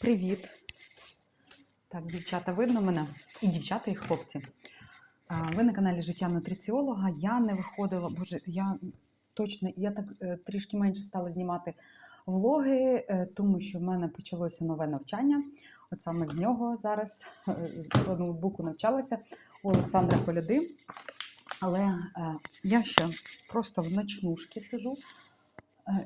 Привіт. Так, дівчата, видно мене? І дівчата, і хлопці. Ви на каналі Життя нутриціолога. Я не виходила, боже, я точно, я так е, трішки менше стала знімати влоги, е, тому що в мене почалося нове навчання. От саме з нього зараз е, з ноутбуку навчалася у Олександра Коляди. Але я ще просто в ночнушки сижу.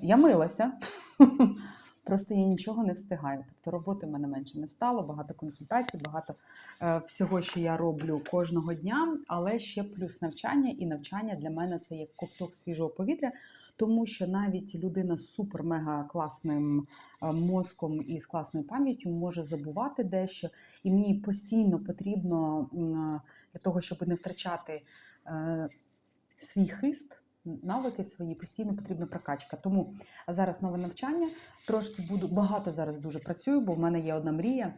Я милася. Просто я нічого не встигаю. Тобто роботи в мене менше не стало, багато консультацій, багато е, всього, що я роблю кожного дня, але ще плюс навчання, і навчання для мене це як ковток свіжого повітря, тому що навіть людина з супер-мега класним е, мозком і з класною пам'яттю може забувати дещо. І мені постійно потрібно м, для того, щоб не втрачати е, свій хист. Навики свої постійно потрібна прокачка. Тому зараз нове навчання. Трошки буду багато зараз дуже працюю, бо в мене є одна мрія.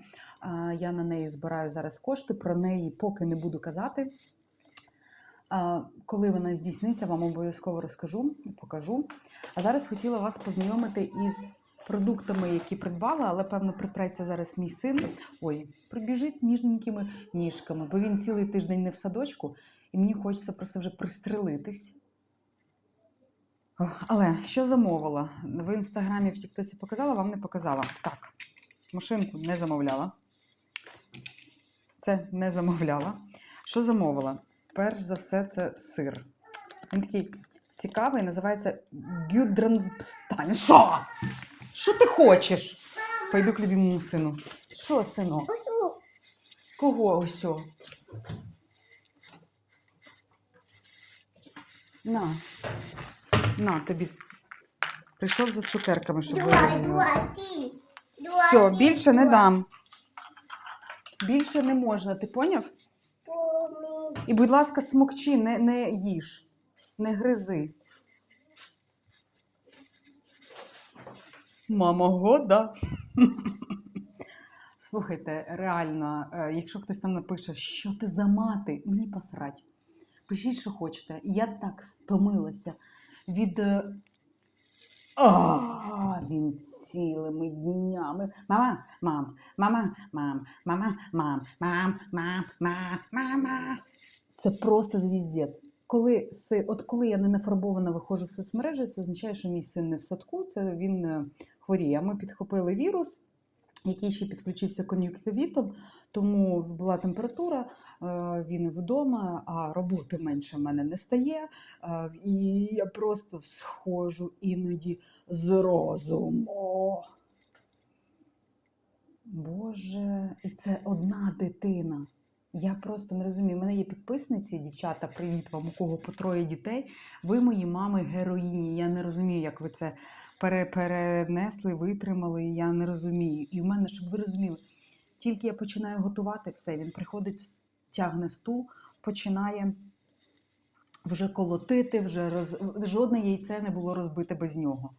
Я на неї збираю зараз кошти. Про неї поки не буду казати. Коли вона здійсниться, вам обов'язково розкажу і покажу. А зараз хотіла вас познайомити із продуктами, які придбала, але певно припреться зараз мій син. Ой, прибіжить ніжненькими ніжками, бо він цілий тиждень не в садочку, і мені хочеться просто вже пристрелитись. Але що замовила? В інстаграмі в Тіктосі показала, вам не показала. Так, машинку не замовляла. Це не замовляла. Що замовила? Перш за все, це сир. Він такий цікавий, називається Гюдренсбстайн. Що? Що ти хочеш? Пойду к любимому сину. Що, сину? Кого ось? На. На, тобі. Прийшов за цукерками, щоб вивели. Все, більше не дам. Більше не можна, ти поняв? І, будь ласка, смокчи, не, не їж, не гризи. Мама года. Слухайте, реально, е, якщо хтось там напише, що ти за мати, мені посрать. Пишіть, що хочете. Я так стомилася від. е, А, він цілими днями. Мама, мам, мама, мам, мама, мам, мам, мам, мам, мама. Це просто звіздець. Коли си, от коли я не нафарбована виходжу в соцмережі, це означає, що мій син не в садку, це він е, хворіє. Ми підхопили вірус, який ще підключився кон'юктивітом, тому була температура, е, він вдома, а роботи менше в мене не стає. е, І я просто схожу іноді з розуму. Боже, і це одна дитина. Я просто не розумію. У мене є підписниці, дівчата, привіт вам, у кого по троє дітей. Ви мої мами героїні. Я не розумію, як ви це пере- перенесли, витримали. Я не розумію. І в мене, щоб ви розуміли, тільки я починаю готувати все, він приходить, тягне стул, починає вже колотити, вже роз... жодне яйце не було розбите без нього.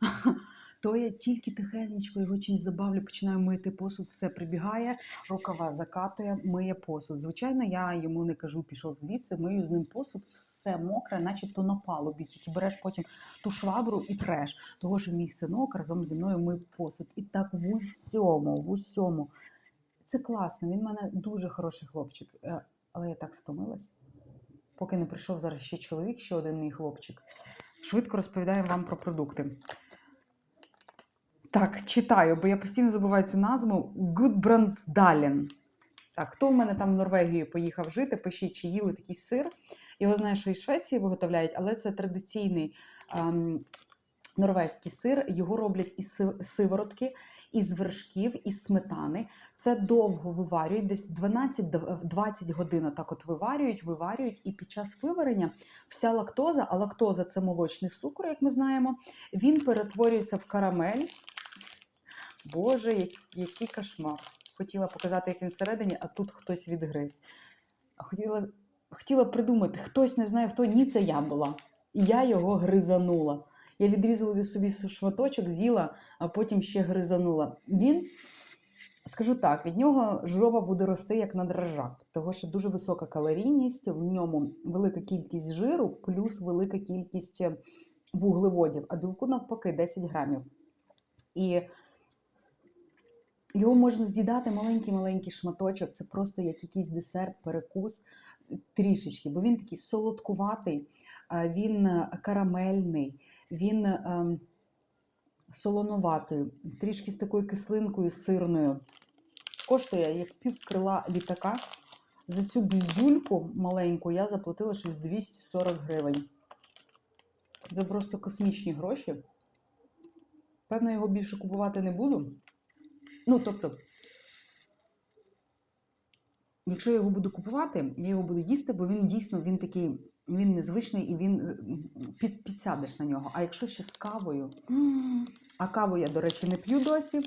То я тільки тихенечко його чимось забавлю, починаю мити посуд, все прибігає, рукава закатує, миє посуд. Звичайно, я йому не кажу, пішов звідси, мию з ним посуд, все мокре, начебто на палубі. Тільки береш потім ту швабру і треш. Того що мій синок разом зі мною мив посуд. І так в усьому, в усьому. Це класно. Він в мене дуже хороший хлопчик. Е, Але я так стомилась. Поки не прийшов зараз ще чоловік, ще один мій хлопчик. Швидко розповідаю вам про продукти. Так, читаю, бо я постійно забуваю цю назву Гудбрандсдален. Так, хто в мене там в Норвегію поїхав жити, пишіть, чи їли такий сир. Його знаю, що і Швеції виготовляють, але це традиційний ем, норвезький сир. Його роблять із си- сиворотки, із вершків, із сметани. Це довго виварюють, десь 12-20 годин так от виварюють, виварюють, і під час виварення вся лактоза, а лактоза це молочний цукор, як ми знаємо, він перетворюється в карамель. Боже, який кошмар. Хотіла показати, як він всередині, а тут хтось відгриз. Хотіла, хотіла придумати, хтось не знає хто, ні, це я була. І я його гризанула. Я відрізала собі шматочок, з'їла, а потім ще гризанула. Він, скажу так, від нього жлоба буде рости як на дрожжах, тому що дуже висока калорійність, в ньому велика кількість жиру, плюс велика кількість е, вуглеводів, а білку навпаки 10 грамів. І Його можна з'їдати маленький-маленький шматочок. Це просто як якийсь десерт, перекус трішечки, бо він такий солодкуватий, він е, карамельний, він ем, солонуватий, трішки з такою кислинкою сирною. Коштує як пів крила літака. За цю бздюльку маленьку я заплатила щось 240 гривень. Це просто космічні гроші. Певно, його більше купувати не буду. Ну, тобто, якщо я його буду купувати, я його буду їсти, бо він дійсно він такий, він незвичний і він під, підсядеш на нього. А якщо ще з кавою, а каву я, до речі, не п'ю досі.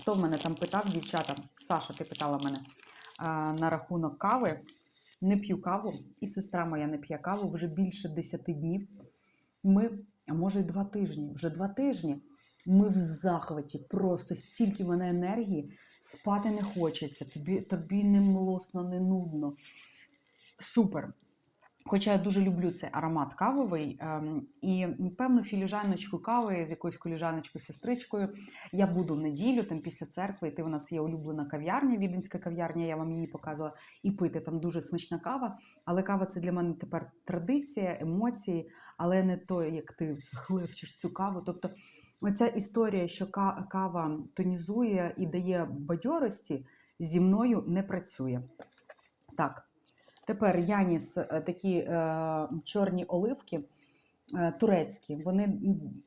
Хто в мене там питав, дівчата? Саша, ти питала мене а, на рахунок кави. Не п'ю каву, і сестра моя не п'є каву вже більше 10 днів. Ми, а може й два тижні, вже два тижні. Ми в захваті, просто стільки в мене енергії, спати не хочеться, тобі, тобі не млосно, не нудно. Супер. Хоча я дуже люблю цей аромат кавовий, ем, і певну філіжаночку кави з якоюсь коліжаночкою, сестричкою я буду в неділю, там після церкви, йти у нас є улюблена кав'ярня, віденська кав'ярня, я вам її показувала, і пити там дуже смачна кава. Але кава це для мене тепер традиція, емоції, але не то, як ти хлебчеш цю каву. Тобто, оця історія, що кава тонізує і дає бадьорості, зі мною не працює. Так. Тепер Яніс, е, такі е, чорні оливки е, турецькі, вони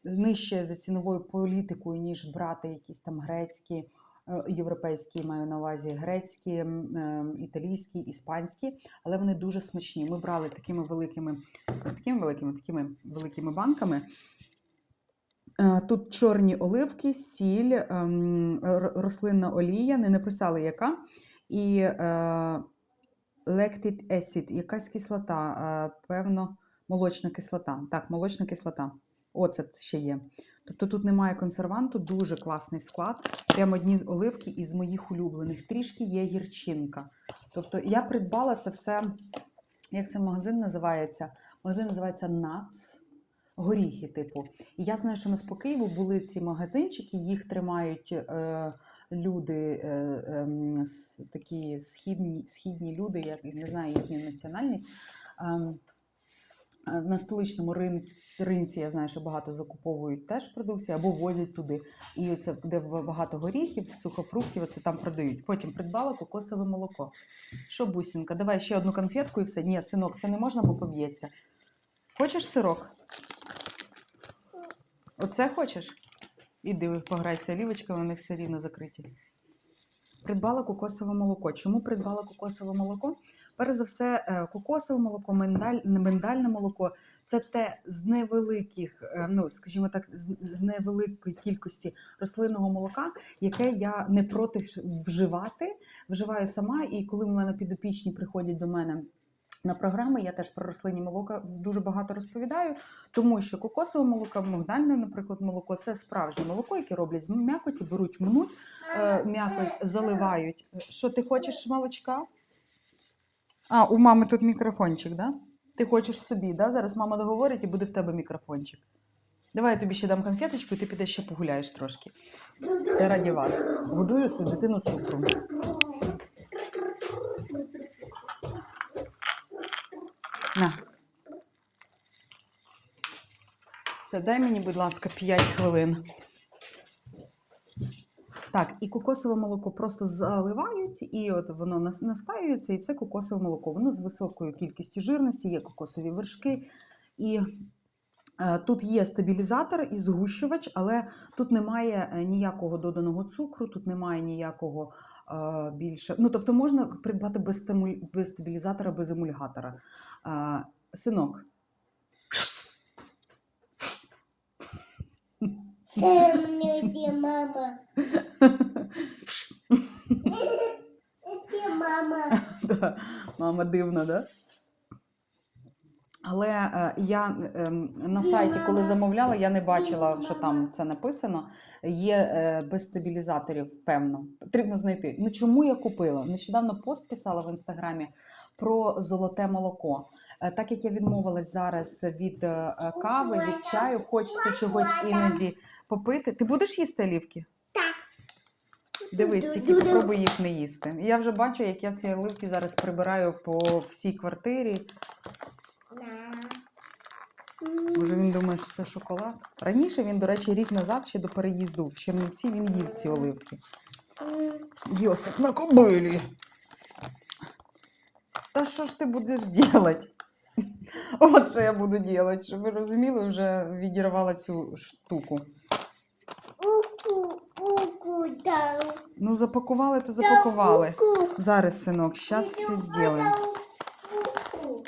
нижче за ціновою політикою, ніж брати якісь там грецькі, е, європейські, маю на увазі грецькі, е, італійські, іспанські, але вони дуже смачні. Ми брали такими великими, такими великими, такими великими банками. Е, Тут чорні оливки, сіль, ем, рослинна олія, не написали яка. І е, lactic acid, якась кислота, е, певно, молочна кислота. Так, молочна кислота. Оцет ще є. Тобто тут немає консерванту, дуже класний склад. Прямо одні оливки із моїх улюблених. Трішки є гірчинка. Тобто я придбала це все, як цей магазин називається? Магазин називається Nuts. Горіхи, типу. І я знаю, що ми з по Києву були ці магазинчики, їх тримають е, люди, е, с- такі східні, східні люди, я не знаю їхню національність. Ем, е, на столичному ринці я знаю, що багато закуповують теж продукції або возять туди. І це де багато горіхів, сухофруктів, це там продають. Потім придбала кокосове молоко. Що, бусінка, давай ще одну конфетку і все. Ні, синок, це не можна, бо поб'ється. Хочеш сирок? Оце хочеш? Іди пограйся олівочками, вони все рівно закриті. Придбала кокосове молоко. Чому придбала кокосове молоко? Перш за все, е, кокосове молоко, миндаль, миндальне молоко це те з невеликих, е, ну скажімо так, з невеликої кількості рослинного молока, яке я не проти вживати. Вживаю сама, і коли в мене підопічні приходять до мене. На програми я теж про рослинні молока дуже багато розповідаю, тому що кокосове молоко, мигдальне, наприклад, молоко це справжнє молоко, яке роблять з м'якоті, беруть, мнуть, е, м'якоть заливають. Що ти хочеш молочка? А, у мами тут мікрофончик, да? Ти хочеш собі, да? Зараз мама договорить і буде в тебе мікрофончик. Давай я тобі ще дам конфеточку, і ти підеш ще погуляєш трошки. Все раді вас. Годую свою дитину цукром. На. Все, дай мені, будь ласка, 5 хвилин. Так, і кокосове молоко просто заливають, і от воно настаюється, і це кокосове молоко. Воно з високою кількістю жирності, є кокосові вершки. І е, тут є стабілізатор і згущувач, але тут немає е, ніякого доданого цукру, тут немає ніякого е, більше. Ну, тобто можна придбати без, стабілізатора, без емульгатора. Е, Где мама? Где мама? Да, Мама дивна, да? Але е, я е, на сайті, коли замовляла, я не бачила, що там це написано. Є е, без стабілізаторів, певно. Потрібно знайти. Ну чому я купила? Нещодавно пост писала в інстаграмі про золоте молоко. Е, так як я відмовилась зараз від е, кави, від чаю, хочеться чогось іноді попити. Ти будеш їсти олівки? Так. Дивись, тільки попробуй їх не їсти. Я вже бачу, як я ці оливки зараз прибираю по всій квартирі. Може він думає, що це шоколад. Раніше він, до речі, рік назад, ще до переїзду в Чернівці, він їв ці оливки. Йосип на кобилі. Та що ж ти будеш робити? От що я буду робити, щоб ви розуміли, вже відірвала цю штуку. Ну, запакували, то запакували. Зараз, синок, зараз все зробимо.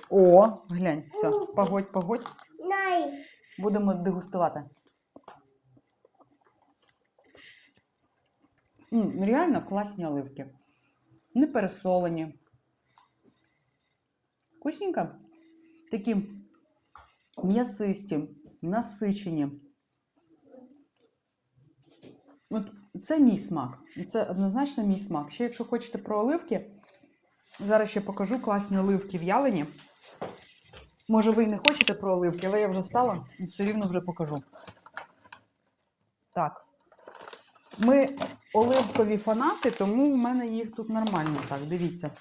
О, глянь, все, погодь, погодь. Будемо дегустувати. М, реально класні оливки. Не пересолені. Вкусненько. Такі м'ясисті, насичені. От це мій смак. Це однозначно мій смак. Ще якщо хочете про оливки, зараз ще покажу класні оливки в'ялені. Може, ви і не хочете про оливки, але я вже стала і все рівно вже покажу. Так. Ми оливкові фанати, тому в мене їх тут нормально. Так, дивіться.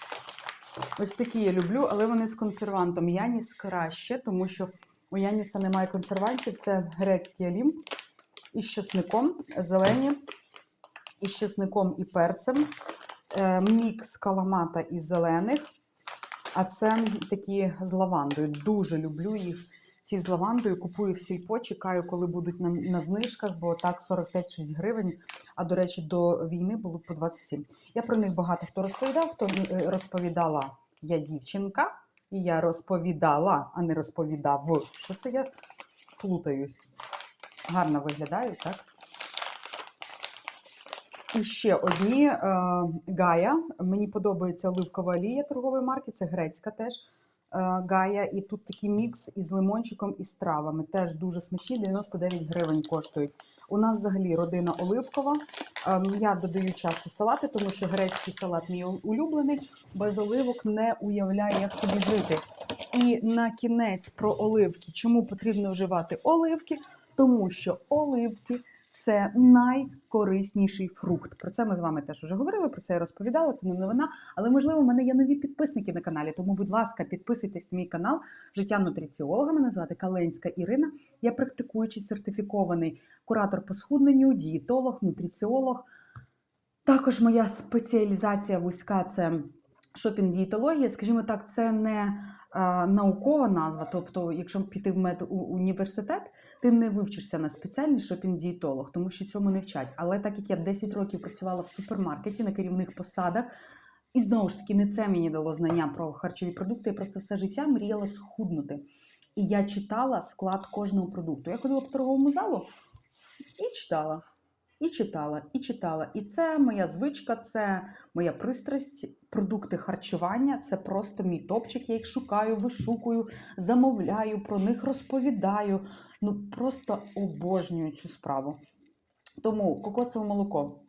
Ось такі я люблю, але вони з консервантом. Яніс краще, тому що у Яніса немає консервантів. Це грецький олім із чесником, зелені, із чесником і перцем. Е, Мікс каламата і зелених. А це такі з лавандою. Дуже люблю їх. Ці з лавандою купую в сільпо, чекаю, коли будуть на, на знижках, бо так 45-6 гривень. А до речі, до війни було по 27. Я про них багато хто розповідав, хто е, розповідала я дівчинка, і я розповідала, а не розповідав. Що це я плутаюсь? Гарно виглядають, так? І ще одні е, Гая. Мені подобається оливкова олія торгової марки, це грецька теж е, Гая. І тут такий мікс із лимончиком і з травами. Теж дуже смачні, 99 гривень коштують. У нас взагалі родина оливкова. Е, я додаю часто салати, тому що грецький салат мій улюблений. Без оливок не уявляю, як собі жити. І на кінець про оливки. Чому потрібно вживати оливки? Тому що оливки це найкорисніший фрукт. Про це ми з вами теж вже говорили, про це я розповідала, це не новина. Але можливо, в мене є нові підписники на каналі. Тому, будь ласка, підписуйтесь на мій канал Життя нутриціолога. Мене звати Каленська Ірина. Я практикуючий сертифікований куратор по схудненню, дієтолог, нутриціолог. Також моя спеціалізація вузька це шопінг-дієтологія. Скажімо так, це не наукова назва. Тобто, якщо піти в медуніверситет, ти не вивчишся на спеціальний шопінг-дієтолог, тому що цьому не вчать. Але так як я 10 років працювала в супермаркеті на керівних посадах, і знову ж таки, не це мені дало знання про харчові продукти. Я просто все життя мріяла схуднути. І я читала склад кожного продукту. Я ходила по торговому залу і читала. І читала, і читала. І це моя звичка, це моя пристрасть, продукти харчування. Це просто мій топчик. Я їх шукаю, вишукую, замовляю, про них розповідаю. Ну просто обожнюю цю справу. Тому кокосове молоко.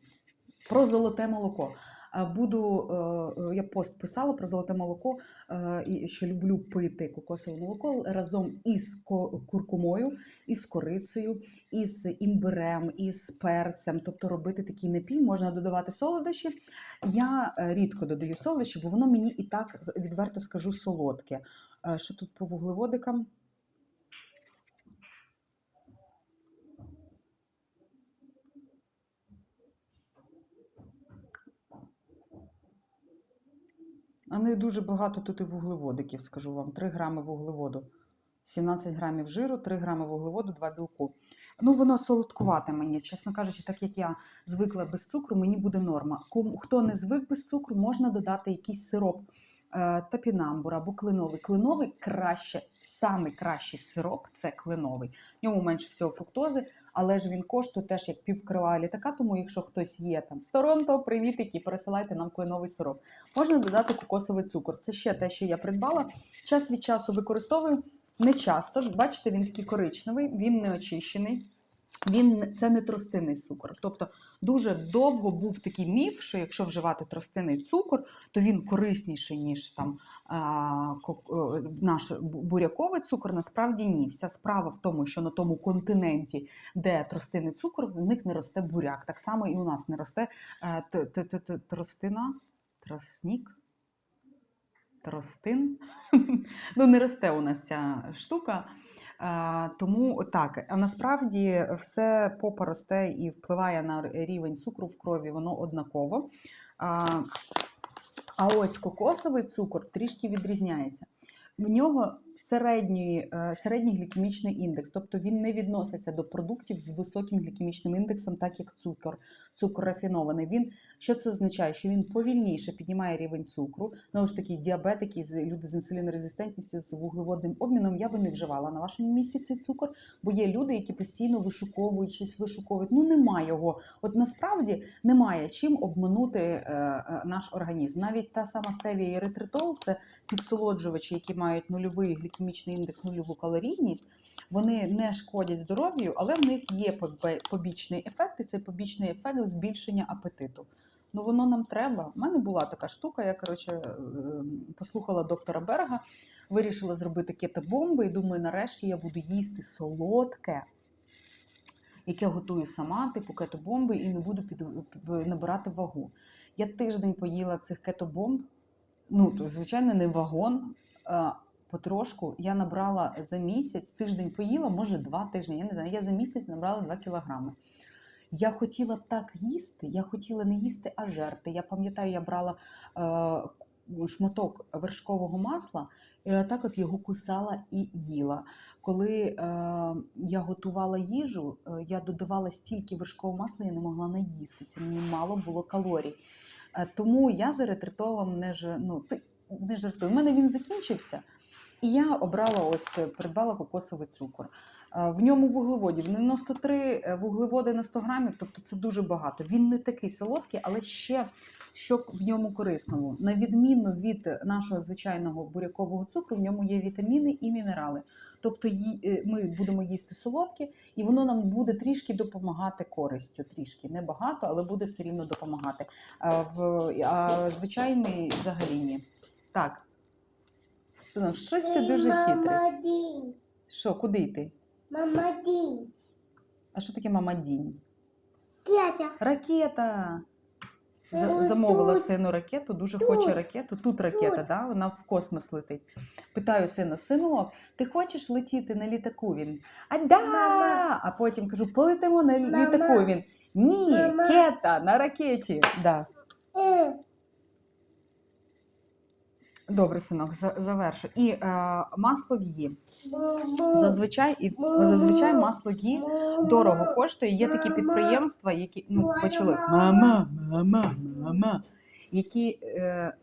Про золоте молоко. Е, Буду, е, я пост писала про золоте молоко, е, і що люблю пити кокосове молоко разом із куркумою, із корицею, із імбирем, із перцем. Тобто робити такий напій, можна додавати солодощі. Я е, рідко додаю солодощі, бо воно мені і так відверто скажу солодке. Е, Що тут по вуглеводикам? А не дуже багато тут і вуглеводиків, скажу вам. 3 грами вуглеводу, 17 грамів жиру, 3 грами вуглеводу, 2 білку. Ну, воно солодкувате мені. Чесно кажучи, так як я звикла без цукру, мені буде норма. Хто не звик без цукру, можна додати якийсь сироп топінамбур або кленовий. Кленовий краще, самий кращий сироп це кленовий. В ньому менше всього фруктози, але ж він коштує теж як півкрила літака. Тому якщо хтось є там з Торонто, привітики, пересилайте нам кленовий сироп. Можна додати кокосовий цукор. Це ще те, що я придбала. Час від часу використовую не часто. Бачите, він такий коричневий, він не очищений. Він це не тростинний цукор. Тобто дуже довго був такий міф, що якщо вживати тростинний цукор, то він корисніший, ніж там е, наш буряковий цукор. Насправді ні. Вся справа в тому, що на тому континенті, де тростинний цукор, в них не росте буряк. Так само і у нас не росте е, тростина, тростник, тростин. ну, не росте у нас ця штука. Тому так, а насправді все попа росте і впливає на рівень цукру в крові, воно однаково. А ось кокосовий цукор трішки відрізняється. В нього середній, е, середній глікемічний індекс, тобто він не відноситься до продуктів з високим глікемічним індексом, так як цукор, цукор рафінований. Він що це означає? Що він повільніше піднімає рівень цукру. Знову ж таки, діабетики, з- люди з інсулінорезистентністю, з вуглеводним обміном я би не вживала на вашому місці цей цукор, бо є люди, які постійно вишуковують щось вишуковують. Ну немає його. От насправді немає чим обманути е, е, наш організм. Навіть та сама стевія еритритол – це підсолоджувачі, які мають нульовий глікемічний індекс, нульову калорійність. Вони не шкодять здоров'ю, але в них є побічний ефект, і цей побічний ефект збільшення апетиту. Ну воно нам треба. У мене була така штука. Я коротше е, послухала доктора Берга, вирішила зробити кетобомби, і думаю, нарешті я буду їсти солодке, яке готую сама, типу кетобомби, і не буду під- набирати вагу. Я тиждень поїла цих кетобомб. Ну, то, звичайно, не вагон. Потрошку я набрала за місяць, тиждень поїла, може два тижні. Я не знаю. Я за місяць набрала 2 кілограми. Я хотіла так їсти, я хотіла не їсти, а жерти. Я пам'ятаю, я брала е, шматок вершкового масла, і так от його кусала і їла. Коли е, я готувала їжу, е, я додавала стільки вершкового масла, я не могла наїстися. Мені мало було калорій. Е, тому я з еритритолом не, ж, ну, ти- не жартую. У мене він закінчився. І я обрала ось е, придбала кокосовий цукор. Е, В ньому вуглеводів 93 вуглеводи на 100 грамів, тобто це дуже багато. Він не такий солодкий, але ще що в ньому корисного. На відміну від нашого звичайного бурякового цукру, в ньому є вітаміни і мінерали. Тобто е, ми будемо їсти солодкі, і воно нам буде трішки допомагати користю. Трішки небагато, але буде все рівно допомагати. В, звичайний взагалі ні. Так. Синок, щось ти дуже хитрий. Дінь. Що, куди йти? Мама Дінь. А що таке мама дінь? Кета. Ракета! За- Замовила тут. сину ракету, дуже Тут. хоче ракету. Тут ракета, Тут. да? вона в космос летить. Питаю сина, синок, ти хочеш летіти на літаку? Він а да! Мама. А потім кажу, полетимо на Мама. літаку. Він ні, Мама. кета на ракеті. Да. Е. Добре, синок, завершу. І е, масло гі. Зазвичай і зазвичай масло гі дорого коштує. Є такі підприємства, які ну Мама. мама, мама, мама, які е,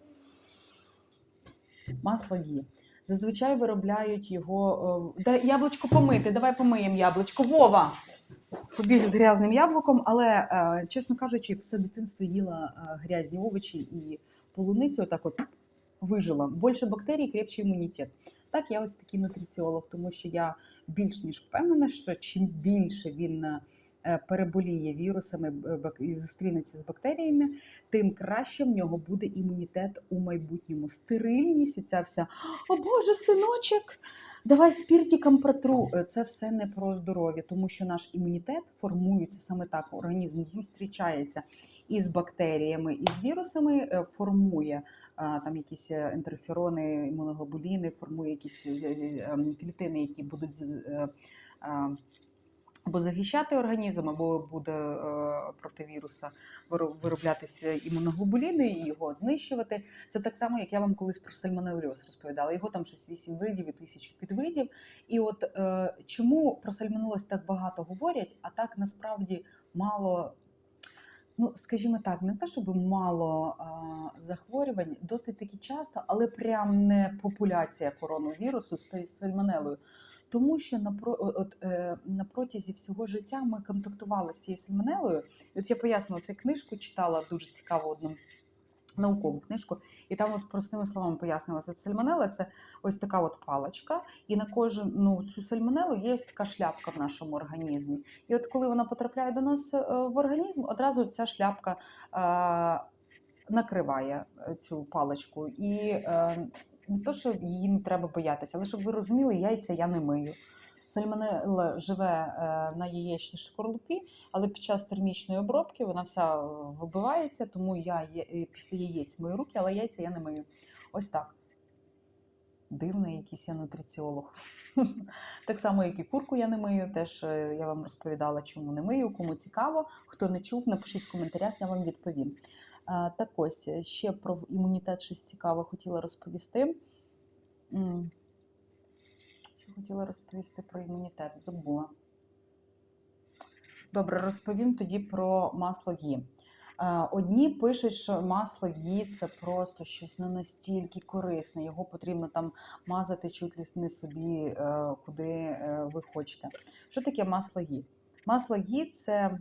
масло гі. Зазвичай виробляють його. Е, дай яблучко помити, давай помиємо яблучко. Вова! Побіг з грязним яблуком, але, е, чесно кажучи, все дитинство їла е, грязні овочі і полуницю отак от вижила. Більше бактерій, крепче імунітет. Так, я ось такий нутриціолог, тому що я більш ніж впевнена, що чим більше він е, переболіє вірусами і зустрінеться з бактеріями, тим краще в нього буде імунітет у майбутньому. Стерильність, оця вся о Боже, синочок, давай спіртіком протру. Е, Це все не про здоров'я, тому що наш імунітет формується саме так. Організм зустрічається із бактеріями і з вірусами, е, формує там якісь е, інтерферони, імуноглобуліни, формує якісь е, е, ем, клітини, які будуть е, або захищати організм, або буде е, проти віруса виро- вироблятися імуноглобуліни і його знищувати. Це так само, як я вам колись про сальмонельоз розповідала. Його там щось 8 видів і тисячу підвидів. І от е, чому про сальмонелоз так багато говорять, а так насправді мало. Ну, скажімо так, не те, щоб мало а, захворювань, досить таки часто, але прям не популяція коронавірусу з сальмонелою. Тому що е, на протязі всього життя ми контактували з цією сальмонелою. От я пояснила, цю книжку читала дуже цікаво одну наукову книжку, і там от простими словами пояснювалося, сальмонела це ось така от паличка, і на кожну цю сальмонелу є ось така шляпка в нашому організмі. І от коли вона потрапляє до нас е, в організм, одразу ця шляпка е, накриває цю паличку. І е, не то, що її не треба боятися, але щоб ви розуміли, яйця я не мию. Сальмонелла живе е, на яєчній шкорлупі, але під час термічної обробки вона вся е, вибивається, тому я е, після яєць мию руки, але яйця я не мию. Ось так. Дивний якийсь я нутриціолог. Так само, як і курку я не мию. Теж я вам розповідала, чому не мию, кому цікаво. Хто не чув, напишіть в коментарях, я вам відповім. Так ось е, ще про імунітет щось цікаве хотіла розповісти. Що хотіла розповісти про імунітет? Забула. Добре, розповім тоді про масло гі. Одні пишуть, що масло гі це просто щось не настільки корисне. Його потрібно там мазати чуть не собі, е, куди е, ви хочете. Що таке масло гі? Масло гі це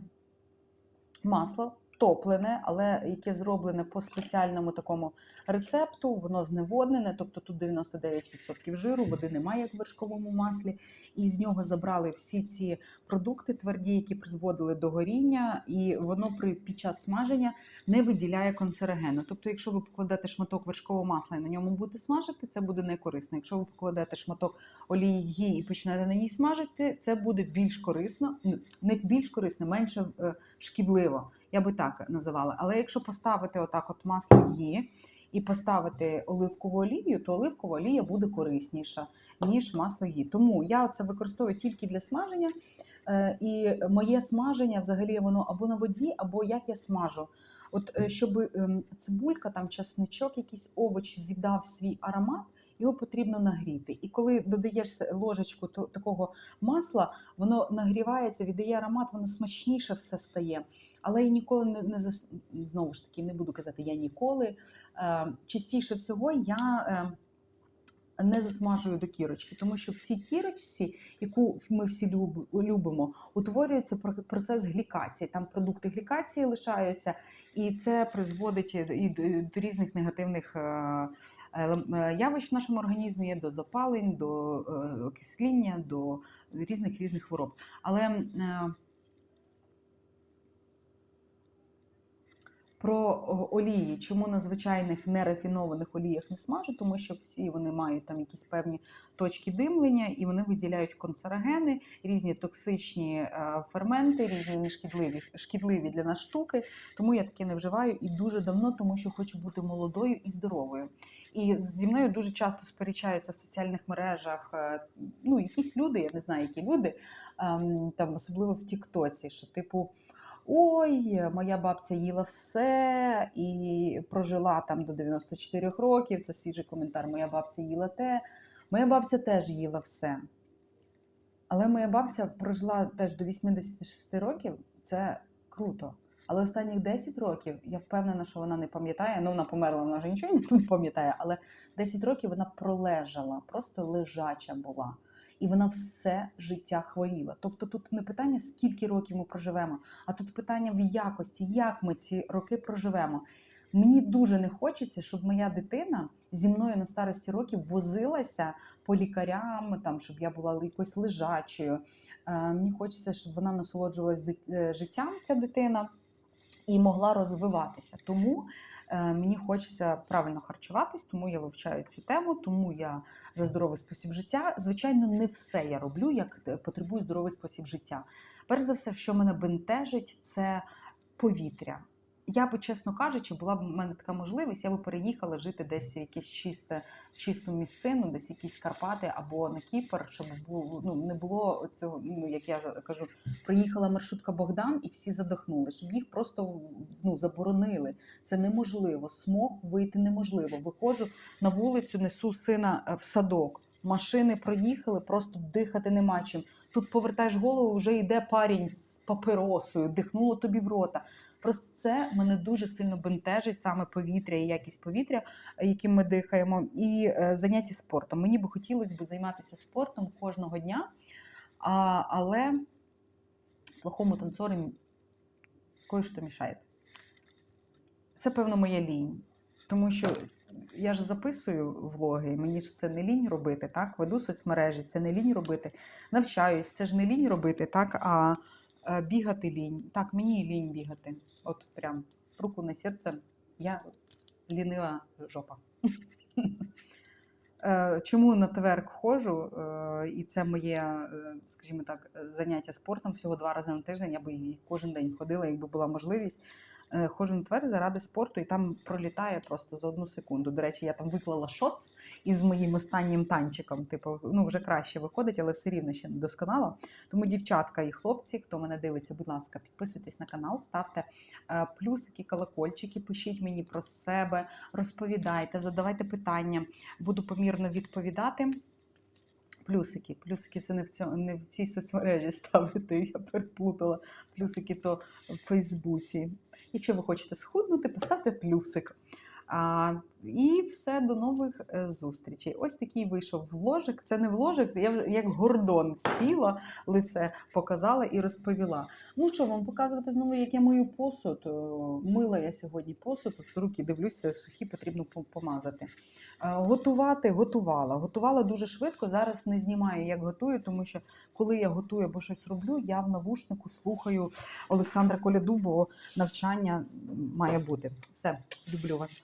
масло топлене, але яке зроблене по спеціальному такому рецепту, воно зневоднене, тобто тут 99% жиру, води немає, як в вершковому маслі, і з нього забрали всі ці продукти тверді, які призводили до горіння, і воно при під час смаження не виділяє канцерогену. Тобто, якщо ви покладете шматок вершкового масла і на ньому будете смажити, це буде не корисно. Якщо ви покладете шматок олії гі і почнете на ній смажити, це буде більш корисно, не більш корисно, менше е, шкідливо. Я би так називала. Але якщо поставити отак от масло гі і поставити оливкову олію, то оливкова олія буде корисніша, ніж масло гі. Тому я це використовую тільки для смаження. Е, І моє смаження взагалі воно або на воді, або як я смажу. От е, щоб ем, цибулька, там чесничок, якийсь овоч віддав свій аромат, його потрібно нагріти. І коли додаєш ложечку то- такого масла, воно нагрівається, віддає аромат, воно смачніше все стає. Але я ніколи не, не знову ж таки не буду казати я ніколи. Е, Частіше всього я. е, Не засмажую до кірочки, тому що в цій кірочці, яку ми всі любимо, утворюється про- процес глікації. Там продукти глікації лишаються, і це призводить і до- різних негативних е, явищ в нашому організмі, до запалень, до е, окисління, до різних різних хвороб. Але е, про олії, чому на звичайних нерафінованих оліях не смажу, тому що всі вони мають там якісь певні точки димлення, і вони виділяють канцерогени, різні токсичні е, ферменти, різні нешкідливі шкідливі для нас штуки. Тому я таке не вживаю і дуже давно, тому що хочу бути молодою і здоровою. І зі мною дуже часто сперечаються в соціальних мережах. е, Ну, якісь люди, я не знаю, які люди, ем, там особливо в Тіктоці, що типу. Ой, моя бабця їла все і прожила там до 94 років. Це свіжий коментар. Моя бабця їла те. Моя бабця теж їла все. Але моя бабця прожила теж до 86 років. Це круто. Але останніх 10 років я впевнена, що вона не пам'ятає. Ну, вона померла, вона вже нічого не пам'ятає, але 10 років вона пролежала, просто лежача була. І вона все життя хворіла. Тобто тут не питання, скільки років ми проживемо, а тут питання в якості, як ми ці роки проживемо. Мені дуже не хочеться, щоб моя дитина зі мною на старості років возилася по лікарям, там, щоб я була якось лежачою. Е, Мені хочеться, щоб вона насолоджувалась е, життям, ця дитина, і могла розвиватися. Тому е, мені хочеться правильно харчуватись, тому я вивчаю цю тему, тому я за здоровий спосіб життя. Звичайно, не все я роблю, як потребую потребує здоровий спосіб життя. Перш за все, що мене бентежить, це повітря. Я би, чесно кажучи, була б в мене така можливість, я би переїхала жити десь в якесь чисте, чисту місцину, десь якісь Карпати або на Кіпр, щоб було ну не було цього. Ну як я кажу, проїхала маршрутка Богдан, і всі задохнули, щоб їх просто ну заборонили. Це неможливо. Смог вийти неможливо. Виходжу на вулицю, несу сина е, в садок. Машини проїхали, просто дихати нема чим. Тут повертаєш голову, вже йде парень з папиросою, дихнуло тобі в рота. Просто це мене дуже сильно бентежить, саме повітря і якість повітря, яким ми дихаємо, і е, заняття спортом. Мені би хотілося б займатися спортом кожного дня, але плохому танцору кое-що мішає. Це, певно, моя лінь. Тому що я ж записую влоги, і мені ж це не лінь робити, так? Веду соцмережі, це не лінь робити. Навчаюсь, це ж не лінь робити, так, а е, бігати лінь. Так, мені лінь бігати. От прям руку на серце, я лінива жопа. Е, Чому на тверк ходжу, е, і це моє, скажімо так, заняття спортом всього два рази на тиждень. Я би кожен день ходила, якби була можливість. Е, Ходжу на тверк заради спорту, і там пролітає просто за одну секунду. До речі, я там виклала шоц із моїм останнім танчиком. Типу, ну вже краще виходить, але все рівно ще не досконало. Тому, дівчатка і хлопці, хто мене дивиться, будь ласка, підписуйтесь на канал, ставте е, плюсики, колокольчики, пишіть мені про себе, розповідайте, задавайте питання. Буду помірно відповідати. Плюсики. Плюсики це не в, цьому, не в цій соцмережі ставити. Я переплутала. Плюсики то в Фейсбуці. Якщо ви хочете схуднути, поставте плюсик. А, і все, до нових е, зустрічей. Ось такий вийшов вложик. Це не вложик, це я вже як гордон сіла, лице показала і розповіла. Ну що, вам показувати знову, як я мою посуд. Мила я сьогодні посуд, руки дивлюся, сухі, потрібно помазати. Е, Готувати готувала. Готувала дуже швидко. Зараз не знімаю, як готую, тому що коли я готую або щось роблю, я в навушнику слухаю Олександра Коляду, бо навчання має бути. Все, люблю вас.